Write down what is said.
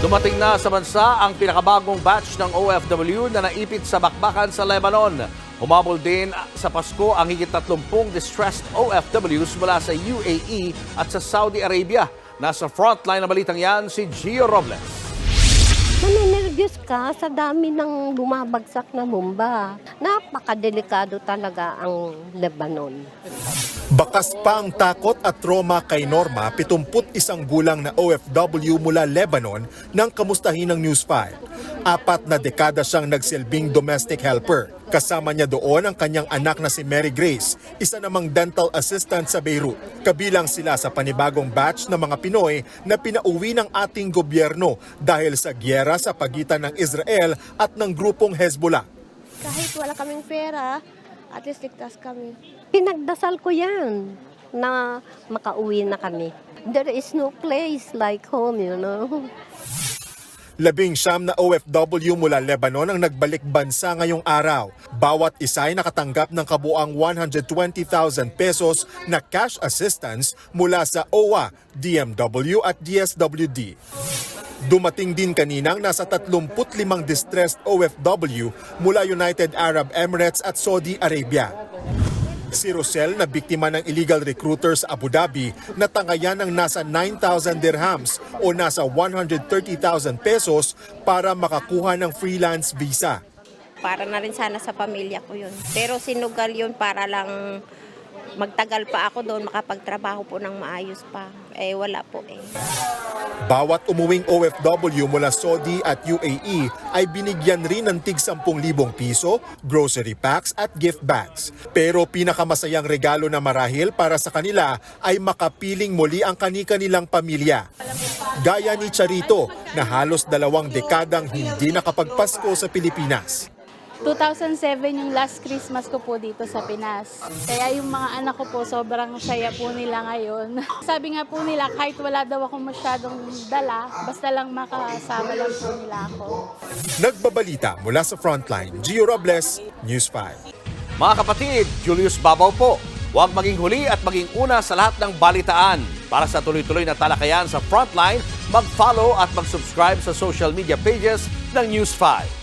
Dumating na sa bansa ang pinakabagong batch ng OFW na naipit sa bakbakan sa Lebanon. Humabol din sa Pasko ang higit 30 distressed OFWs mula sa UAE at sa Saudi Arabia. Nasa frontline na balitang yan si Gio Robles. Naninervyos ka sa dami ng bumabagsak na bomba. Napakadelikado talaga ang Lebanon. Bakas pa ang takot at trauma kay Norma, 71 gulang na OFW mula Lebanon nang kamustahin ng News 5. Apat na dekada siyang nagsilbing domestic helper. Kasama niya doon ang kanyang anak na si Mary Grace, isa namang dental assistant sa Beirut. Kabilang sila sa panibagong batch ng mga Pinoy na pinauwi ng ating gobyerno dahil sa gyera sa pagitan ng Israel at ng grupong Hezbollah. kahit wala kaming pera, at least ligtas kami. Pinagdasal ko yan na makauwi na kami. There is no place like home, you know. Labing siyam na OFW mula Lebanon ang nagbalik bansa ngayong araw. Bawat isa ay nakatanggap ng kabuang 120,000 pesos na cash assistance mula sa OWA, DMW at DSWD. Dumating din kaninang nasa 35 distressed OFW mula United Arab Emirates at Saudi Arabia. Si Rosel na biktima ng illegal recruiters sa Abu Dhabi na tangayan ng nasa 9,000 dirhams o nasa 130,000 pesos para makakuha ng freelance visa. Para na rin sana sa pamilya ko yun. Pero sinugal yun para lang magtagal pa ako doon, makapagtrabaho po ng maayos pa. Eh, wala po eh. Bawat umuwing OFW mula Saudi at UAE ay binigyan rin ng tig 10,000 piso, grocery packs at gift bags. Pero pinakamasayang regalo na marahil para sa kanila ay makapiling muli ang kani-kanilang pamilya. Gaya ni Charito na halos dalawang dekadang hindi nakapagpasko sa Pilipinas. 2007 yung last Christmas ko po dito sa Pinas. Kaya yung mga anak ko po, sobrang saya po nila ngayon. Sabi nga po nila, kahit wala daw ako masyadong dala, basta lang makasama lang po nila ako. Nagbabalita mula sa Frontline, Gio Robles, News 5. Mga kapatid, Julius Babaw po. Huwag maging huli at maging una sa lahat ng balitaan. Para sa tuloy-tuloy na talakayan sa Frontline, mag-follow at mag-subscribe sa social media pages ng News 5.